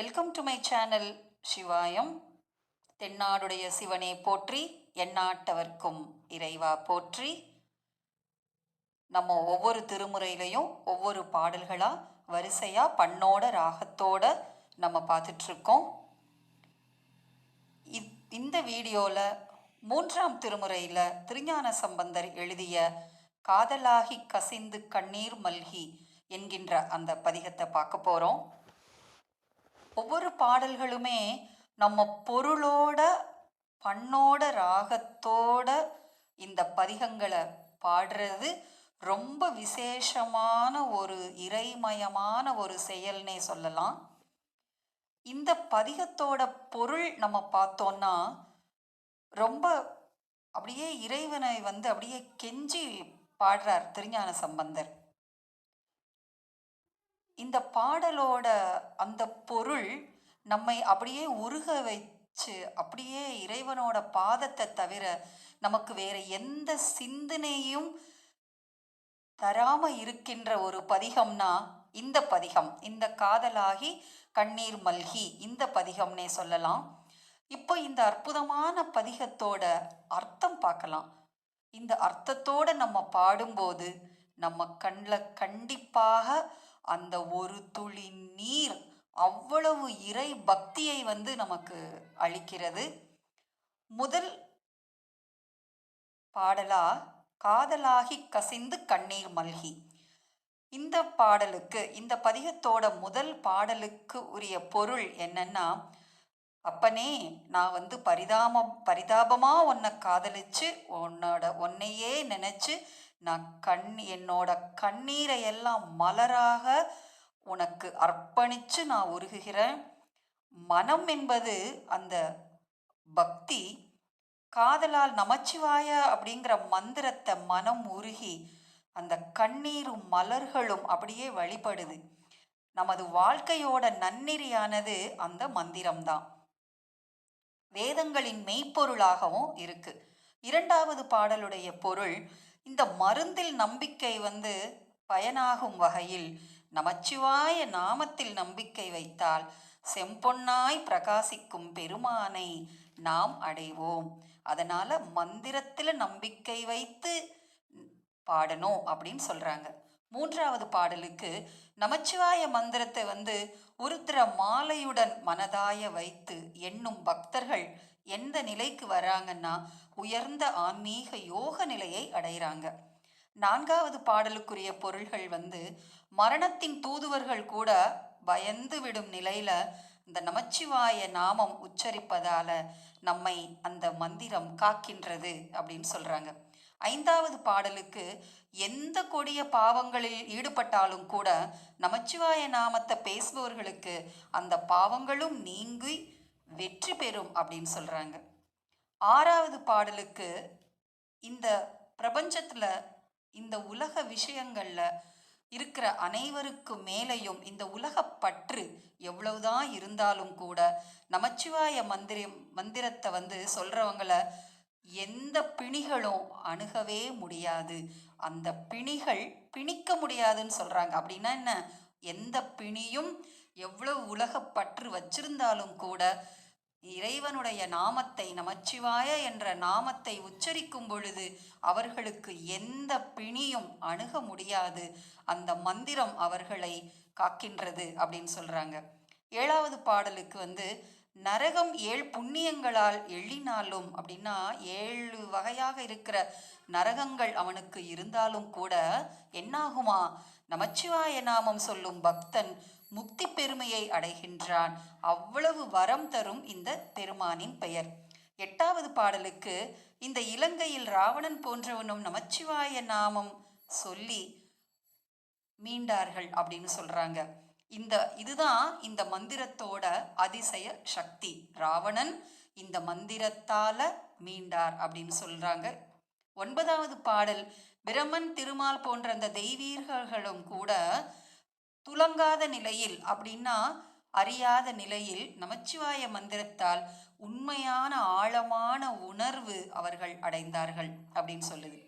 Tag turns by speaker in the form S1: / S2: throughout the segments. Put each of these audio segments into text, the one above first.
S1: Welcome to my channel Sivayam தென்னாடுடைய சிவனே போற்றி எந்நாட்டவர்க்கும் இறைவா போற்றி. நம்ம ஒவ்வொரு திருமுறையிலையும் ஒவ்வொரு பாடல்களாக வரிசையாக பண்ணோட ராகத்தோட நம்ம பார்த்துட்ருக்கோம். இ இந்த வீடியோவில் மூன்றாம் திருமுறையில் திருஞான சம்பந்தர் எழுதிய காதலாகி கசிந்து கண்ணீர் மல்கி என்கின்ற அந்த பதிகத்தை பார்க்க போகிறோம் ஒவ்வொரு பாடல்களுமே நம்ம பொருளோட பண்ணோட ராகத்தோட இந்த பதிகங்களை பாடுறது ரொம்ப விசேஷமான ஒரு இறைமயமான ஒரு செயல்னே சொல்லலாம். இந்த பதிகத்தோட பொருள் நம்ம பார்த்தோன்னா ரொம்ப அப்படியே இறைவனை வந்து அப்படியே கெஞ்சி பாடுறார் திருஞான சம்பந்தர். இந்த பாடலோட அந்த பொருள் நம்மை அப்படியே உருக வச்சு அப்படியே இறைவனோட பாதத்தை தவிர நமக்கு வேற எந்த சிந்தனையும் தராம இருக்கின்ற ஒரு பதிகம்னா இந்த பதிகம். இந்த காதலாகி கண்ணீர் மல்கி இந்த பதிகம்னே சொல்லலாம். இப்போ இந்த அற்புதமான பதிகத்தோட அர்த்தம் பார்க்கலாம். இந்த அர்த்தத்தோட நம்ம பாடும்போது நம்ம கண்ணில் கண்டிப்பாக அந்த ஒரு துளி நீர் அவ்வளவு இறை பக்தியை வந்து நமக்கு அளிக்கிறது. முதல் பாடலா காதலாகி கசிந்து கண்ணீர் மல்கி. இந்த பாடலுக்கு இந்த பதிகத்தோட முதல் பாடலுக்கு உரிய பொருள் என்னன்னா அப்பனே நான் வந்து பரிதாபம் பரிதாபமாக உன்னை காதலிச்சு உன்னோட உன்னையே நினச்சி நான் கண் என்னோட கண்ணீரை எல்லாம் மலராக உனக்கு அர்ப்பணித்து நான் உருகுகிறேன். மனம் என்பது அந்த பக்தி காதலால் நமச்சிவாய அப்படிங்கிற மந்திரத்தை மனம் உருகி அந்த கண்ணீரும் மலர்களும் அப்படியே வழிபடுது. நமது வாழ்க்கையோட நன்னெறியானது அந்த மந்திரம்தான். வேதங்களின் மெய்ப்பொருளாகவும் இருக்கு. இரண்டாவது பாடலுடைய பொருள் இந்த மருந்தில் நம்பிக்கை வந்து பயனாகும் வகையில் நமச்சிவாய நாமத்தில் நம்பிக்கை வைத்தால் செம்பொன்னாய் பிரகாசிக்கும் பெருமானை நாம் அடைவோம். அதனால மந்திரத்தில் நம்பிக்கை வைத்து பாடணும் அப்படின்னு சொல்றாங்க. மூன்றாவது பாடலுக்கு நமச்சிவாய மந்திரத்தை வந்து உருத்திர மாலையுடன் மனதாய வைத்து எண்ணும் பக்தர்கள் எந்த நிலைக்கு வராங்கன்னா உயர்ந்த ஆன்மீக யோக நிலையை அடைகிறாங்க. நான்காவது பாடலுக்குரிய பொருள்கள் வந்து மரணத்தின் தூதுவர்கள் கூட பயந்து விடும் நிலையில இந்த நமச்சிவாய நாமம் உச்சரிப்பதால நம்மை அந்த மந்திரம் காக்கின்றது அப்படின்னு சொல்றாங்க. ஐந்தாவது பாடலுக்கு எந்த கொடிய பாவங்களில் ஈடுபட்டாலும் கூட நமச்சிவாய நாமத்தை பேசுபவர்களுக்கு அந்த பாவங்களும் நீங்கி வெற்றி பெறும் அப்படின்னு சொல்கிறாங்க ஆறாவது பாடலுக்கு இந்த பிரபஞ்சத்தில் இந்த உலக விஷயங்களில் இருக்கிற அனைவருக்கு மேலையும் இந்த உலக பற்று எவ்வளவுதான் இருந்தாலும் கூட நமச்சிவாய மந்திரம் மந்திரத்தை வந்து சொல்கிறவங்கள எந்த பிணிகளும் அணுகவே முடியாது. அந்த பிணிகள் பிணிக்க முடியாதுன்னு சொல்கிறாங்க அப்படின்னா என்ன? எந்த பிணியும் எவ்வளவு உலக பற்று வச்சிருந்தாலும் கூட இறைவனுடைய நாமத்தை நமச்சிவாய என்ற நாமத்தை உச்சரிக்கும் பொழுது அவர்களுக்கு எந்த பிணியும் அணுக முடியாது. அந்த மந்திரம் அவர்களை காக்கின்றது அப்படின்னு சொல்றாங்க. ஏழாவது பாடலுக்கு வந்து நரகம் ஏழு புண்ணியங்களால் எள்ளினாலும் அப்படின்னா ஏழு வகையாக இருக்கிற நரகங்கள் அவனுக்கு இருந்தாலும் கூட என்னாகுமா? நமச்சிவாய நாமம் சொல்லும் பக்தன் முக்தி பெருமையை அடைகின்றான். அவ்வளவு வரம் தரும் இந்த பெருமானின் பெயர். எட்டாவது பாடலுக்கு இந்த இலங்கையில் ராவணன் போன்றவனும் நமச்சிவாய நாமம் சொல்லி மீண்டார்கள் அப்படின்னு சொல்றாங்க. இந்த இதுதான் இந்த மந்திரத்தோட அதிசய சக்தி. ராவணன் இந்த மந்திரத்தால மீண்டார் அப்படின்னு சொல்றாங்க. ஒன்பதாவது பாடல் பிரமன் திருமால் போன்ற அந்த தெய்வீர்களும் கூட துலங்காத நிலையில் அப்படின்னா அறியாத நிலையில் நமச்சிவாய மந்திரத்தால் உண்மையான ஆழமான உணர்வு அவர்கள் அடைந்தார்கள் அப்படின்னு சொல்லுது.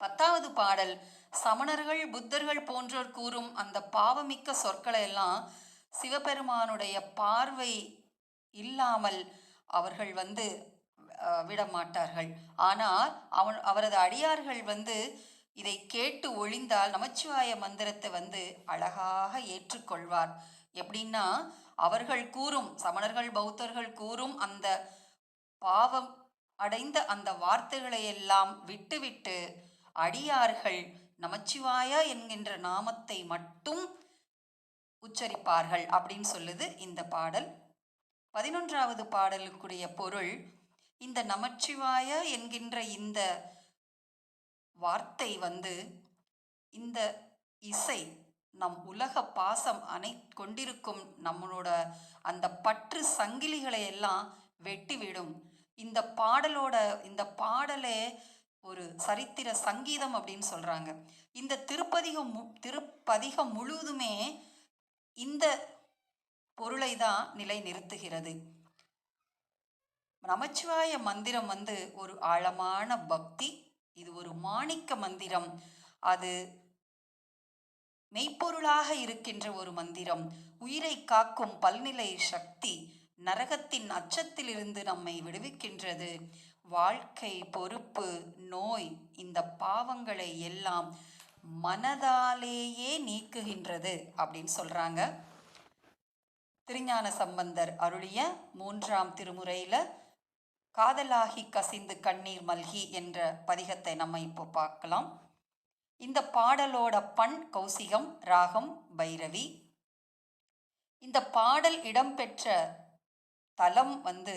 S1: பத்தாவது பாடல் சமணர்கள் புத்தர்கள் போன்றோர் கூறும் அந்த பாவமிக்க சொற்களை எல்லாம் சிவபெருமானுடைய பார்வை இல்லாமல் அவர்கள் வந்து விடமாட்டார்கள். ஆனால் அவன் அவரது அடியார்கள் வந்து இதை கேட்டு ஒழிந்தால் நமச்சிவாய மந்திரத்தை வந்து அழகாக ஏற்றுக்கொள்வார். எப்படின்னா அவர்கள் கூறும் சமணர்கள் பௌத்தர்கள் கூறும் அந்த பாவம் அடைந்த அந்த வார்த்தைகளை எல்லாம் விட்டுவிட்டு அடியார்கள் நமச்சிவாயா என்கின்ற நாமத்தை மட்டும் உச்சரிப்பார்கள் அப்படின்னு சொல்லுது இந்த பாடல். பதினொன்றாவது பாடலுக்குரிய பொருள் இந்த நமச்சிவாய என்கின்ற இந்த வார்த்தை வந்து இந்த இசை நம் உலக பாசம் அனை கொண்டிருக்கும் நம்மளோட அந்த பற்று சங்கிலிகளை எல்லாம் வெட்டிவிடும். இந்த பாடலோட இந்த பாடலே ஒரு சரித்திர சங்கீதம் அப்படின்னு சொல்றாங்க. இந்த திருப்பதிகம் மு- திருப்பதிகம் முழுவதுமே இந்த பொருளை தான் நிலைநிறுத்துகிறது. நமச்சிவாய மந்திரம் வந்து ஒரு ஆழமான பக்தி இது ஒரு மாணிக்க மந்திரம். அது மெய்ப்பொருளாக இருக்கின்ற ஒரு மந்திரம். உயிரை காக்கும் பல்நிலை சக்தி நரகத்தின் அச்சத்திலிருந்து நம்மை விடுவிக்கின்றது. வாழ்க்கை பொறுப்பு நோய் இந்த பாவங்களை எல்லாம் மனதாலேயே நீக்குகின்றது அப்படின்னு சொல்றாங்க. திருஞான சம்பந்தர் அருளிய மூன்றாம் திருமுறையில காதலாகி கசிந்து கண்ணீர் மல்கி என்ற பதிகத்தை நம்ம இப்போ பார்க்கலாம். இந்த பாடலோட பண் கௌசிகம் ராகம் பைரவி. இந்த பாடல் இடம்பெற்ற தலம் வந்து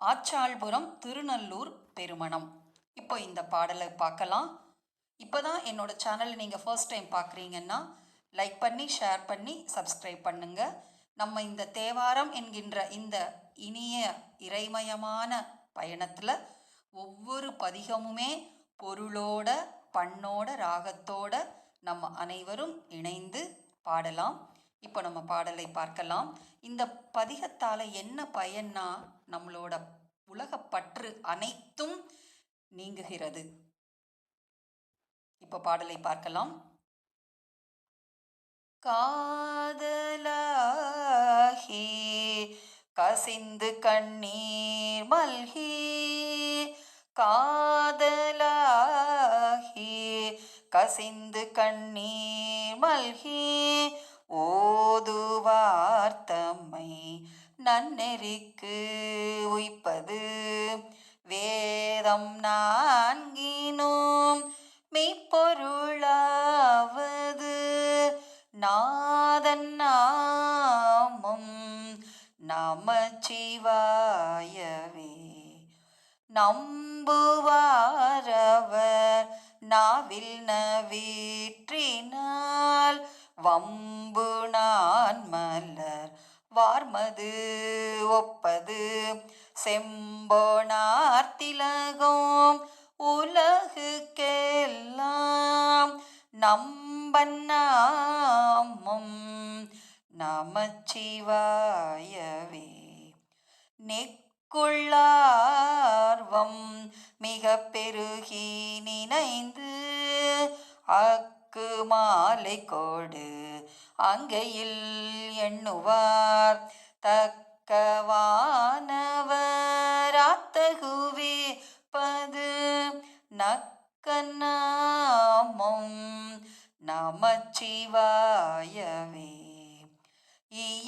S1: ஆச்சாள்புரம் திருநல்லூர் பெருமணம். இப்போ இந்த பாடலை பார்க்கலாம். இப்போ தான் என்னோட சேனலை நீங்கள் ஃபர்ஸ்ட் டைம் பார்க்குறீங்கன்னா லைக் பண்ணி ஷேர் பண்ணி சப்ஸ்கிரைப் பண்ணுங்கள் நம்ம இந்த தேவாரம் என்கின்ற இந்த இனிய இறைமயமான பயணத்தில் ஒவ்வொரு பதிகமுமே பொருளோட பண்ணோட ராகத்தோட நம்ம அனைவரும் இணைந்து பாடலாம். இப்போ நம்ம பாடலை பார்க்கலாம். இந்த பதிகத்தால் என்ன பயன்னா நம்மளோட உலகப்பற்று அனைத்தும் நீங்குகிறது. இப்போ பாடலை பார்க்கலாம். காதலாகே கசிந்து கண்ணீர் மல்கி காதலாகி கசிந்து கண்ணீர் மல்கி ஓதுவார் தம்மை நன்னெறிக்கு உய்ப்பது. வேதம் நான்கினோம் மெய்ப்பொருளாவது நாதன் நமச்சிவாயவே நம்புவாரவர் நாவில் நவீற்றினால் வம்பு நான் மலர் வார்மது ஒப்பது செம்போனார் திலகம் உலகுக்கெல்லாம் நம்பன்னாமம் நமச்சிவாயவே. நெக்குள்ளார்வம் மிக பெருகி நினைந்து அக்கு மாலை கோடு அங்கையில் எண்ணுவார். தக்கவானவராத்தகுவே பது நக்கநாமம் நமச்சிவாயவே.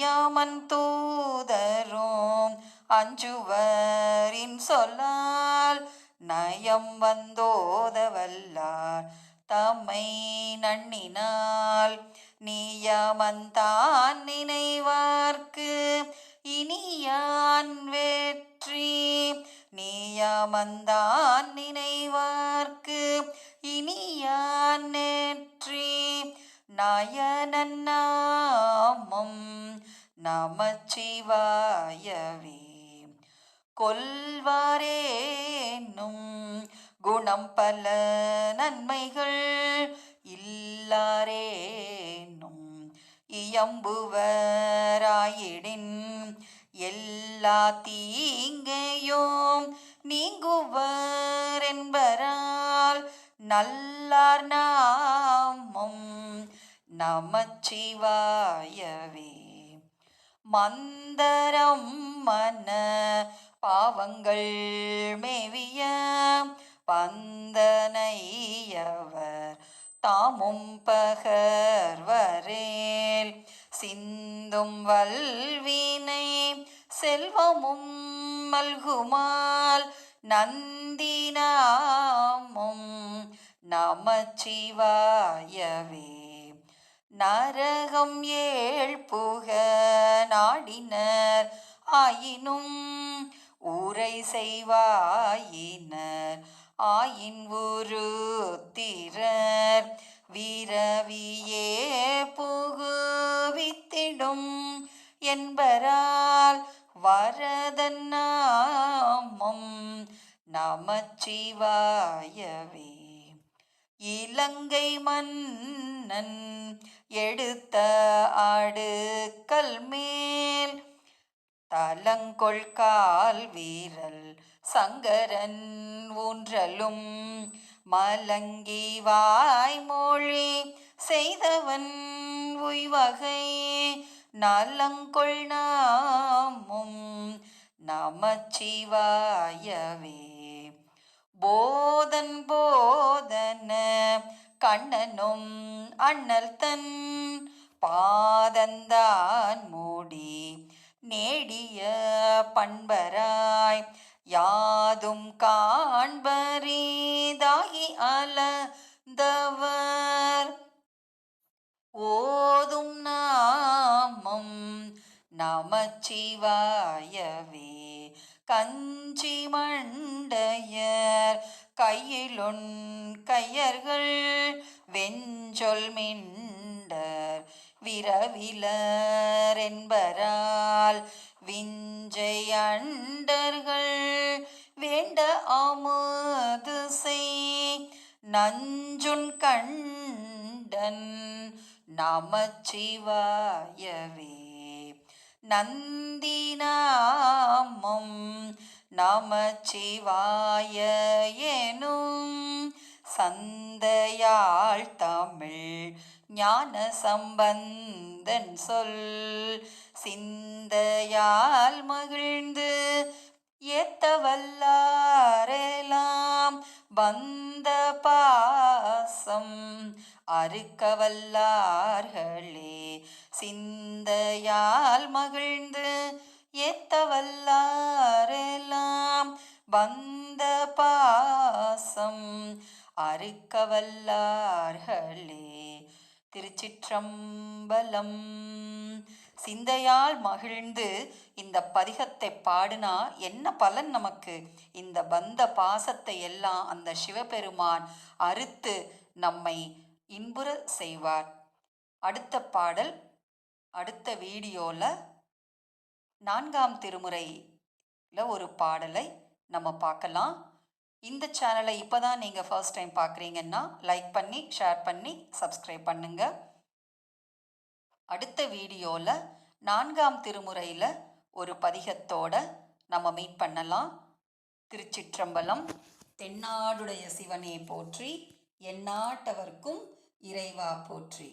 S1: அறியாமன் தூதரும் அஞ்சுவரின் சொல்லால் நயம் வந்தோதவல்லார். தம்மை நண்ணினால் நீயமந்தான் நினைவார்க்கு. இனியான் வெற்றி நீயமந்தான் நினைவார்க்கு. இனியான் நேற்றி நயனன் நமச்சிவாயவே. கொல்வாரேனும் குணம் பல நன்மைகள் இல்லாரேனும் இயம்புவராயிடின் எல்லா தீங்கையும் நீங்குவர் என்பரால் நல்லார் நாமம் நமச்சிவாயவே. மந்தரம் மன பாவங்கள் மேவிய பந்தனையவர் தாமும் பகர்வரேல் சிந்தும் வல்வினை செல்வமும் மல்குமால். நந்தினாமும் நமச்சிவாயவே. நரகம் ஏழ் புக நாடினர். ஆயினும் ஊரை செய்வாயினர். ஆயின் உரு திரர். விரவியே புகுவித்திடும் என்பரால் வரதன்னாமம் நமச்சிவாயவே. இலங்கை மன்னன் எடுத்த ஆடுக்கல் மேல் தலங்கொள் கால் வீரல் சங்கரன் ஊன்றலும் மலங்கி வாய்மொழி செய்தவன் உய்வகை நலங்கொள் நாமும் நமச்சிவாயவே. போதன் போதன கண்ணனும் அண்ணல் தன் பாதந்தான் மூடி நேடிய பண்பராய் யாதும் காண்பரீதாகி அலந்தவர். ஓதும் நாமம் நமச்சிவாயவே கந்த கையிலொன் கையர்கள் வெஞ்சொல் மிண்டர் விரவிலர் என்பரால் விஞ்சை அண்டர்கள் வேண்ட அமுது செய் நஞ்சுன் கண்டன் நமச்சிவாயவே நந்தினாமம் நமச்சிவாய எனும் சந்தையாள் தமிழ் ஞான சம்பந்தன் சொல் சிந்தையால் மகிழ்ந்து ஏத்தவல்லாரெல்லாம் வந்த பாசம் அறுக்கவல்லார்களே. சிந்தையால் மகிழ்ந்து ஏத்தவல்லாரெல்லாம் வந்த பாசம் அறுக்கவல்லார்களே. திருச்சிற்றம்பலம் சிந்தையால் மகிழ்ந்து இந்த பதிகத்தை பாடினா என்ன பலன் நமக்கு? இந்த பந்த பாசத்தை எல்லாம் அந்த சிவபெருமான் அறுத்து நம்மை இன்புற செய்வார். அடுத்த பாடல் அடுத்த வீடியோவில் நான்காம் திருமுறையில் ஒரு பாடலை நம்ம பார்க்கலாம். இந்த சேனலை இப்போ தான் நீங்கள் ஃபர்ஸ்ட் டைம் பார்க்குறீங்கன்னா லைக் பண்ணி ஷேர் பண்ணி சப்ஸ்கிரைப் பண்ணுங்கள் அடுத்த வீடியோவில் நான்காம் திருமுறையில் ஒரு பதிகத்தோட நம்ம மீட் பண்ணலாம். திருச்சிற்றம்பலம் தென்னாடுடைய சிவனே போற்றி எந்நாட்டவர்க்கும் இறைவா போற்றி.